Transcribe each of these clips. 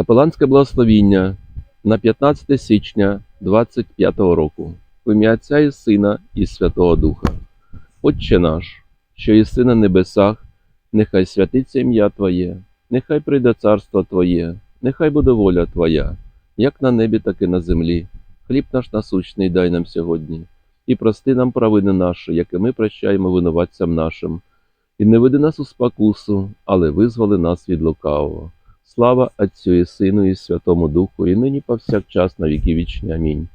Капеланське благословіння на 15 січня 25 року. В ім'я Отця і Сина і Святого Духа. Отче наш, що єси на небесах, нехай святиться ім'я Твоє, нехай прийде царство Твоє, нехай буде воля Твоя, як на небі, так і на землі. Хліб наш насущний дай нам сьогодні, і прости нам провини наші, як і ми прощаємо винуватцям нашим. І не веди нас у спокусу, але визволи нас від лукавого. Слава Отцю і Сину і Святому Духу, і нині повсякчас на віки вічні. Амінь.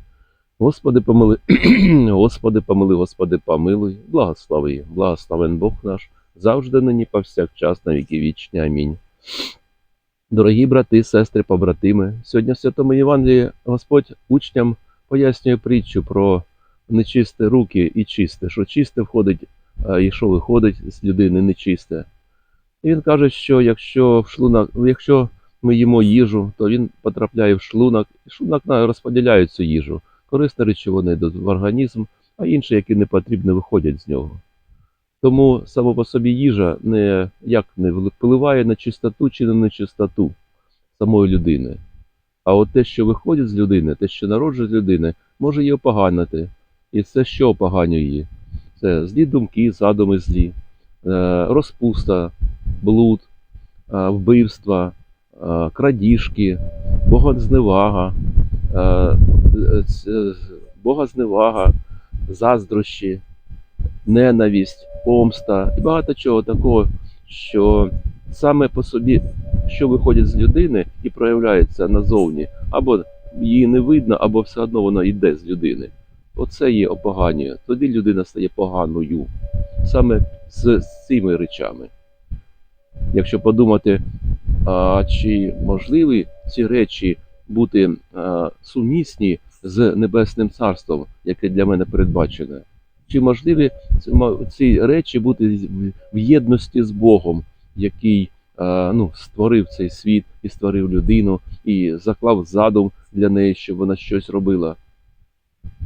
Господи, помили, Господи, помили, Господи, помилуй, благослови, благословен Бог наш, завжди нині повсякчас на віки вічні. Амінь. Дорогі брати, сестри, побратими, сьогодні в Святому Євангелії Господь учням пояснює притчу про нечисте руки і чисте, що чисте входить, і що виходить з людини нечисте. І він каже, що якщо в шлунок, якщо ми їмо їжу, то він потрапляє в шлунок, і шлунок розподіляє цю їжу. Корисні речовини йдуть в організм, а інші, які не потрібні, виходять з нього. Тому само по собі їжа не як не впливає на чистоту чи на нечистоту самої людини. А от те, що виходить з людини, те, що народжує з людини, може її опоганити. І це що опоганює її? Це злі думки, задуми злі, е, розпуста, блуд, е, вбивства, е, крадіжки, богозневага, е, богозневага, заздрощі, ненависть, помста і багато чого такого, що саме по собі, що виходить з людини і проявляється назовні, або її не видно, або все одно воно йде з людини. Оце є опоганює. Тоді людина стає поганою. Саме з цими речами. Якщо подумати, а, чи можливі ці речі бути а, сумісні з Небесним Царством, яке для мене передбачене? Чи можливі ці- речі бути в- єдності з Богом, який а, ну, створив цей світ і створив людину, і заклав задум для неї, щоб вона щось робила?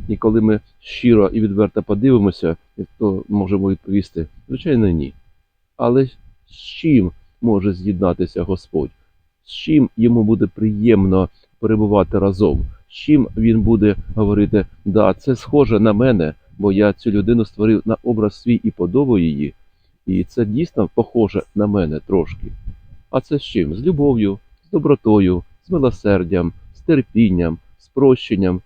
І коли ми щиро і відверто подивимося, то можемо відповісти, звичайно, ні. Але з чим може з'єднатися Господь? З чим йому буде приємно перебувати разом? З чим він буде говорити, да, це схоже на мене, бо я цю людину створив на образ свій і подобу її, і це дійсно похоже на мене трошки. А це з чим? З любов'ю, з добротою, з милосердям, з терпінням, з прощенням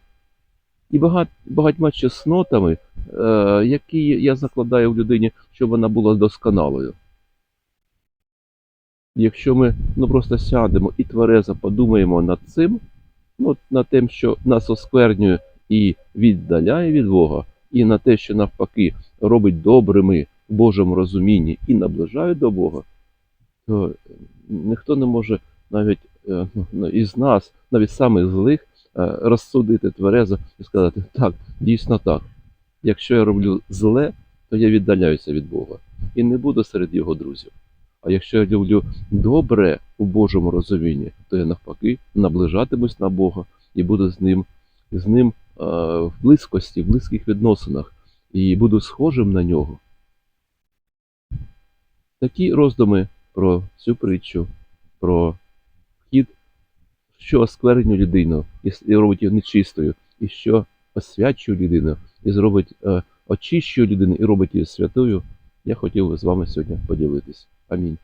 і багать, багатьма чеснотами, е, які я закладаю в людині, щоб вона була досконалою. Якщо ми ну, просто сядемо і тверезо подумаємо над цим, ну, над тим, що нас осквернює і віддаляє від Бога, і на те, що навпаки робить добрими в Божому розумінні і наближає до Бога, то ніхто не може навіть е, ну, із нас, навіть самих злих, е, розсудити тверезо і сказати, так, дійсно так. Якщо я роблю зле, то я віддаляюся від Бога і не буду серед його друзів. А якщо я люблю добре у Божому розумінні, то я навпаки наближатимусь на Бога і буду з ним, з ним е, в близькості, в близьких відносинах, і буду схожим на нього. Такі роздуми про цю притчу, про вхід, що осквернює людину і, робить її нечистою, і що освячує людину, і зробить е, очищує людину і робить її святою, я хотів би з вами сьогодні поділитись. Амінь.